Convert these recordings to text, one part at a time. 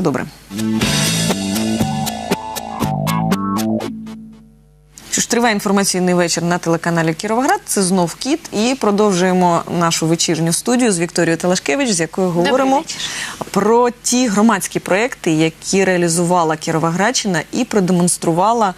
Добре. Що ж, триває інформаційний вечір на телеканалі Кіровоград. Це знов кіт. І продовжуємо нашу вечірню студію з Вікторією Телешкевич, з якою говоримо про ті громадські проекти, які реалізувала Кіровоградщина і продемонструвала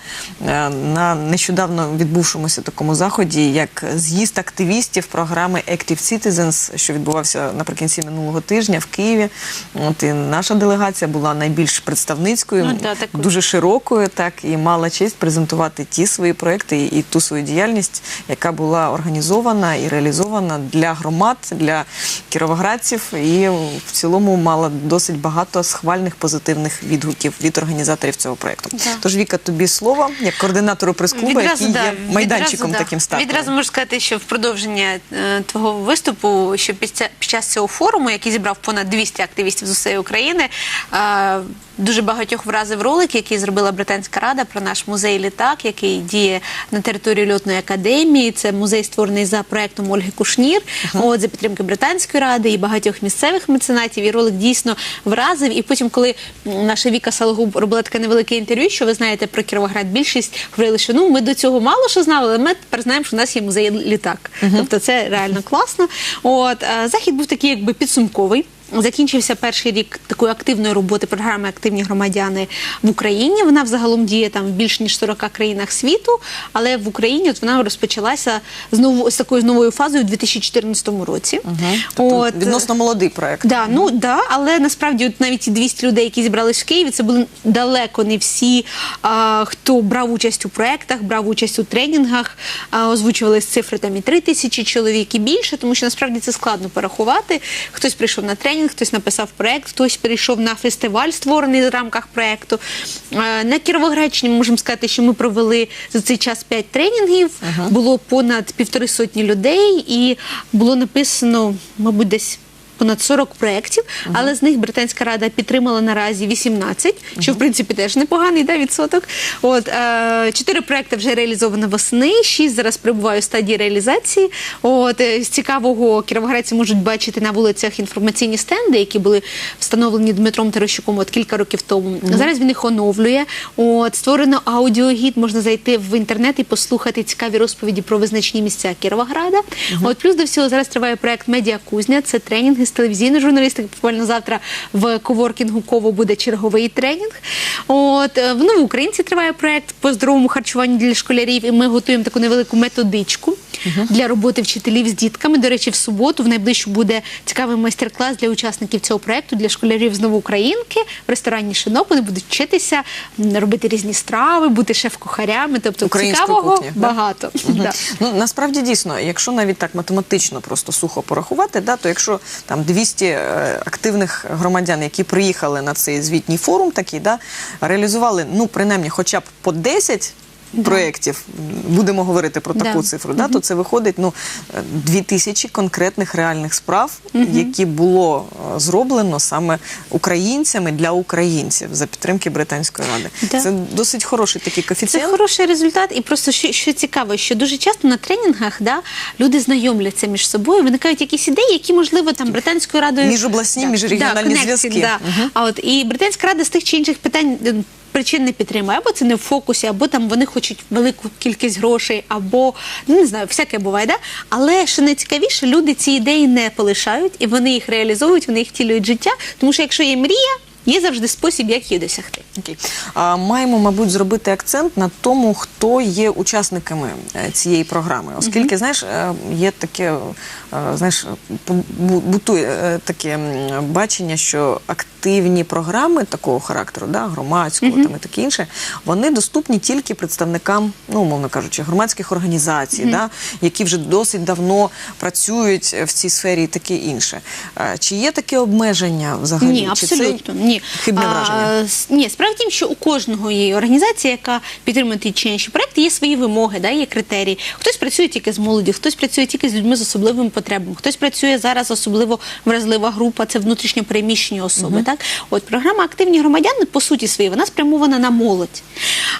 е, на нещодавно відбувшомуся такому заході, як з'їзд активістів програми Active Citizens, що відбувався наприкінці минулого тижня в Києві. От і наша делегація була найбільш представницькою, Ну, да, дуже широкою, так і мала честь презентувати ті свої проекти і, і ту свою діяльність, яка була організована і реалізована для громад, для кіровоградців, і в цілому мала досить багато схвальних позитивних відгуків від організаторів цього проекту. Да. Тож Віка, тобі слово як координатору прес-клубу, який да, є майданчиком відразу, таким стартовим. Відразу можу сказати, що в продовження е, твого виступу, що під, ця- під час цього форуму, який зібрав понад 200 активістів з усієї України, е, дуже багатьох вразив ролик, який зробила Британська рада про наш музей літак, який діє на території льотної академії. Це музей створений за проектом Ольги Кушнір, от за підтримки Британської ради і багатьох місцевих меценатів. І ролик дійсно вразив. І потім, коли наша Віка Салгуб робила таке невелике інтерв'ю, що ви знаєте про Кіровоград, більшість говорили, що ну ми до цього мало що знали, але ми тепер знаємо, що в нас є музей літак. Тобто це реально класно. От захід був такий, якби підсумковий. Закінчився перший рік такої активної роботи програми Активні громадяни в Україні. Вона взагалом діє там в більш ніж 40 країнах світу, але в Україні от вона розпочалася знову з такою новою фазою у 2014 році. Тобто От, відносно молодий проект. Да, ну да, але насправді от навіть ті 200 людей, які зібрались в Києві, це були далеко не всі, а, хто брав участь у проектах, брав участь у тренінгах, а, озвучувались цифри там і 3 тисячі чоловік і більше, тому що насправді це складно порахувати. Хтось прийшов на тренінг, хтось написав проект, хтось перейшов на фестиваль, створений в рамках проекту. На Кіровоградщині можемо сказати, що ми провели за цей час 5 тренінгів. Було понад півтори сотні людей, і було написано, мабуть, десь понад 40 проєктів, але з них Британська рада підтримала наразі 18, що в принципі теж непоганий да, відсоток. От е, чотири проекти вже реалізовано восени, шість зараз перебувають у стадії реалізації. От е, з цікавого кіровоградці можуть бачити на вулицях інформаційні стенди, які були встановлені Дмитром Терещуком от кілька років тому. Зараз він їх оновлює. От створено аудіогід, можна зайти в інтернет і послухати цікаві розповіді про визначні місця Кіровограда. От плюс до всього зараз триває проект Медіа Кузня. Це тренінги з телевізійної журналістики. Буквально завтра в коворкінгу Ково буде черговий тренінг. От е, в Новоукраїнці триває проект по здоровому харчуванню для школярів, і ми готуємо таку невелику методичку для роботи вчителів з дітками. До речі, в суботу в найближчу буде цікавий майстер-клас для учасників цього проекту для школярів з Новоукраїнки в ресторані Шинок. Вони будуть вчитися робити різні страви, бути шеф-кухарями. Тобто Українську цікавого кухню, да? багато. Да. Ну насправді дійсно, якщо навіть так математично просто сухо порахувати, да, то якщо там 200 е, активних громадян, які приїхали на цей звітній форум, такий, да, реалізували ну принаймні хоча б по 10 Проєктів, будемо говорити про таку Да. цифру, да, то це виходить ну, е, дві тисячі конкретних реальних справ, які було е, зроблено саме українцями для українців за підтримки Британської ради. Да. Це досить хороший такий Це хороший результат, і просто що, що цікаво, що дуже часто на тренінгах да, люди знайомляться між собою, виникають якісь ідеї, які можливо там британською радою Міжобласні, міжрегіональні connecting, зв'язки. Да. А от і британська рада з тих чи інших питань. Причин не підтримує, або це не в фокусі, або там вони хочуть велику кількість грошей, або ну не знаю, всяке буває, да? Але що найцікавіше, люди ці ідеї не полишають і вони їх реалізовують, вони їх втілюють життя. Тому що якщо є мрія, є завжди спосіб, як її досягти. Окей. А, маємо, мабуть, зробити акцент на тому, хто є учасниками е, цієї програми. Оскільки, знаєш, е, є таке, е, знаєш, бу- бутує таке бачення, що активні програми такого характеру, да, громадського там і таке інше, вони доступні тільки представникам, ну, умовно кажучи, громадських організацій, да, які вже досить давно працюють в цій сфері і таке інше. Чи є таке обмеження взагалі? Ні, Чи це абсолютно ні. Хибне враження. А, ні, справді тім, що у кожного є організації, яка підтримує ті чи інші проекти, є свої вимоги, да, є критерії. Хтось працює тільки з молоді, хтось працює тільки з людьми з особливими потребами, хтось працює зараз особливо вразлива група, це внутрішньо переміщені особи. Так, от програма активні громадяни по суті своїй вона спрямована на молодь.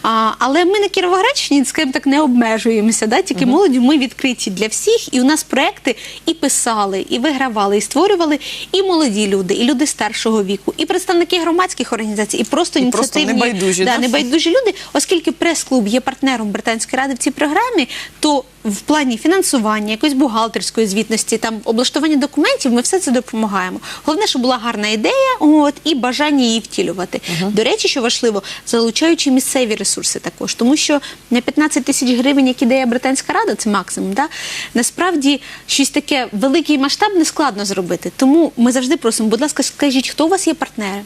А, але ми на Кіровоградщині, скажімо так, не обмежуємося. Да? Тільки молоді ми відкриті для всіх, і у нас проекти і писали, і вигравали, і створювали і молоді люди, і люди старшого віку, і представники громадських організацій, і просто І просто ініціативні небайдужі, да, да? небайдужі люди, оскільки прес-клуб є партнером Британської ради в цій програмі, то в плані фінансування, якоїсь бухгалтерської звітності, там облаштування документів, ми все це допомагаємо. Головне, щоб була гарна ідея, от і бажання її втілювати. До речі, що важливо, залучаючи місцеві ресурси також, тому що на 15 тисяч гривень, як ідея Британська рада, це максимум. Да? Насправді щось таке великий масштаб не складно зробити. Тому ми завжди просимо, будь ласка, скажіть, хто у вас є партнери.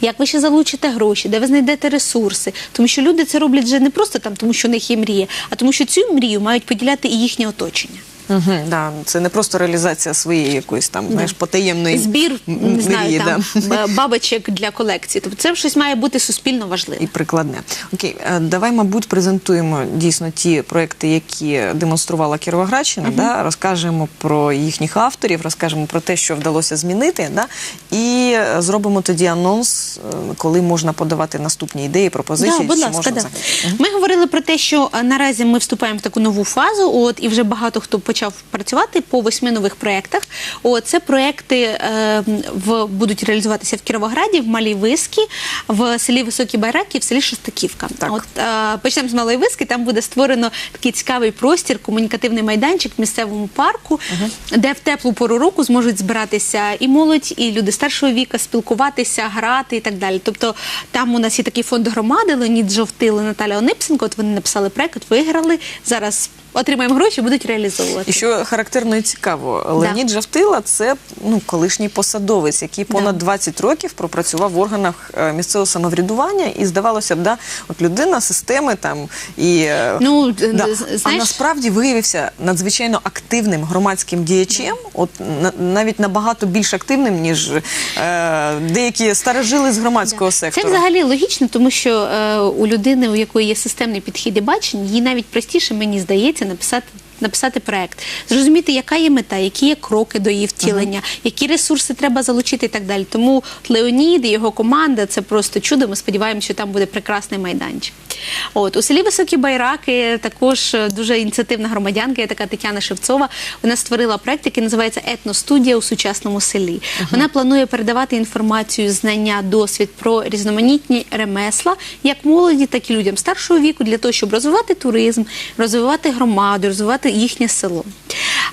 Як ви ще залучите гроші, де ви знайдете ресурси? Тому що люди це роблять вже не просто там, тому що у них є мрія, а тому, що цю мрію мають поділяти і їхнє оточення. Угу, да. Це не просто реалізація своєї якоїсь там, знаєш, потаємної Збір не знаю, мрії, там да. б- бабочок для колекції. Тобто це щось має бути суспільно важливе. І прикладне. Окей, е, давай, мабуть, презентуємо дійсно ті проекти, які демонструвала Кіровоградщина. Да? Розкажемо про їхніх авторів, розкажемо про те, що вдалося змінити. Да? І е, зробимо тоді анонс, е, коли можна подавати наступні ідеї, пропозиції. Да, будь ласка, можна да. взагалі. Ми говорили про те, що е, наразі ми вступаємо в таку нову фазу. От і вже багато хто почав працювати по восьми нових проєктах. От це проекти е, в будуть реалізуватися в Кіровограді, в Малій Вискі, в селі Високі Байраки, в селі Шостаківка. Так. От е, почнемо з Малої Виски. Там буде створено такий цікавий простір, комунікативний майданчик в місцевому парку, де в теплу пору року зможуть збиратися і молодь, і люди старшого віка, спілкуватися, грати і так далі. Тобто там у нас є такий фонд громади, Леонід Жовтило, Наталя Онипсенко. От вони написали проект, виграли. Зараз отримаємо гроші, будуть реалізовувати. І що характерно і цікаво, Леонід Жавтила це ну, колишній посадовець, який понад Да. 20 років пропрацював в органах е, місцевого самоврядування, і здавалося б, да, от людина системи там і е, Ну, да. з- а насправді виявився надзвичайно активним громадським діячем, от навіть набагато більш активним, ніж е, деякі старожили з громадського Це сектору. взагалі логічно, тому що е, у людини, у якої є системний підхід і бачення, їй навіть простіше, мені здається, написати. Написати проект, зрозуміти, яка є мета, які є кроки до її втілення, які ресурси треба залучити і так далі. Тому Леонід і його команда це просто чудо. Ми сподіваємося, що там буде прекрасний майданчик. От у селі Високі Байраки також е, дуже ініціативна громадянка, є така Тетяна Шевцова. Вона створила проект, який називається Етностудія у сучасному селі. Вона планує передавати інформацію, знання, досвід про різноманітні ремесла, як молоді, так і людям старшого віку, для того, щоб розвивати туризм, розвивати громаду, розвивати їхнє село.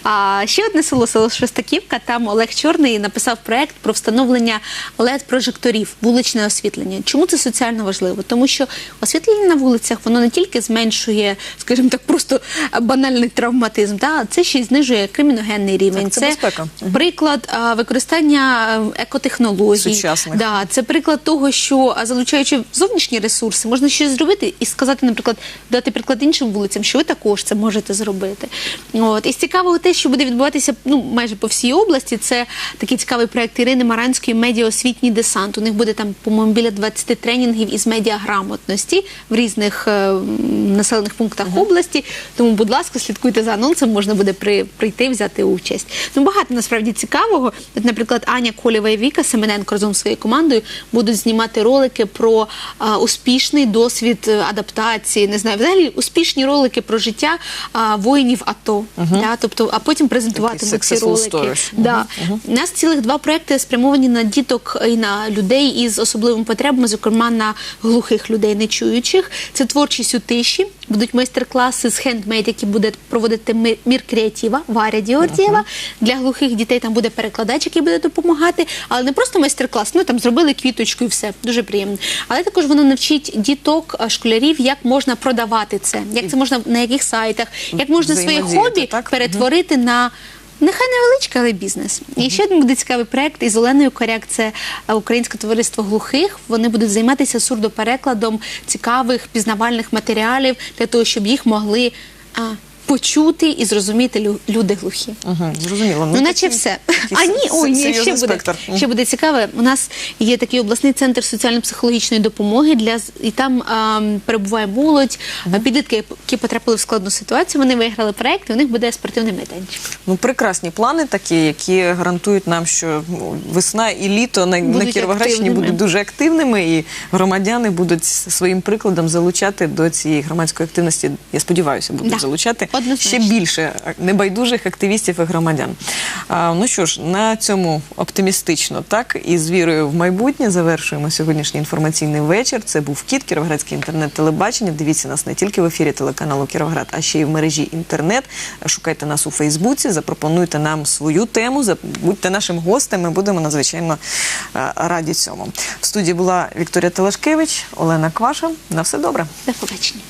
А ще одне село, село Шестаківка. Там Олег Чорний написав проект про встановлення led прожекторів вуличне освітлення. Чому це соціально важливо? Тому що освітлення на вулицях воно не тільки зменшує, скажімо так, просто банальний травматизм, та це ще й знижує криміногенний рівень. Так, це безпека. приклад а, використання екотехнологій. Сучасних. Да, це приклад того, що залучаючи зовнішні ресурси, можна щось зробити і сказати, наприклад, дати приклад іншим вулицям, що ви також це можете зробити. От і з цікавого те, що буде відбуватися ну майже по всій області. Це такий цікавий проект Ірини Маранської медіаосвітній десант. У них буде там, по-моєму, біля 20 тренінгів із медіаграмотності в різних е, населених пунктах області. Тому, будь ласка, слідкуйте за анонсом, можна буде при, прийти взяти участь. Ну багато насправді цікавого. От, наприклад, Аня Колєва і Віка Семененко разом зі своєю командою будуть знімати ролики про а, успішний досвід е, адаптації. Не знаю, взагалі успішні ролики про життя а, воїнів АТО. Да, тобто, а потім презентуватимуть ці ролики. Да. У нас цілих два проекти спрямовані на діток і на людей із особливими потребами, зокрема на глухих людей, нечуючих. Це творчість у тиші. Будуть майстер-класи з хендмейд, які буде проводити мір креатива Варя Діордієва. Для глухих дітей там буде перекладач, який буде допомагати. Але не просто майстер-клас, ну там зробили квіточку і все. Дуже приємно. Але також воно навчить діток, школярів, як можна продавати це, як це можна на яких сайтах, як можна своє хобі так? перетворити на. Нехай невеличка, але бізнес. І ще один буде цікавий проект із Оленою Коряк. Це е, Українське товариство глухих. Вони будуть займатися сурдоперекладом цікавих пізнавальних матеріалів для того, щоб їх могли. А, почути і зрозуміти лю- люди глухі. Угу, зрозуміло. Ну, наче все. А ні, ой, ні, ще буде, ще буде цікаве. У нас є такий обласний центр соціально-психологічної допомоги для і там а, перебуває молодь, а, підлітки, які потрапили в складну ситуацію. Вони виграли проект, і у них буде спортивний майданчик. Ну, прекрасні плани такі, які гарантують нам, що ну, весна і літо на, на Кіровоградщині будуть дуже активними, і громадяни будуть своїм прикладом залучати до цієї громадської активності. Я сподіваюся, будуть Да, залучати однозначно. ще більше небайдужих активістів і громадян. А, ну що ж, на цьому оптимістично, так і з вірою в майбутнє завершуємо сьогоднішній інформаційний вечір. Це був кіт Кіровоградське інтернет-телебачення. Дивіться нас не тільки в ефірі телеканалу Кіровоград, а ще й в мережі інтернет. Шукайте нас у Фейсбуці, запропонуйте нам свою тему, будьте нашим гостем. Ми будемо надзвичайно раді цьому. В студії була Вікторія Телешкевич, Олена Кваша. На все добре. До побачення.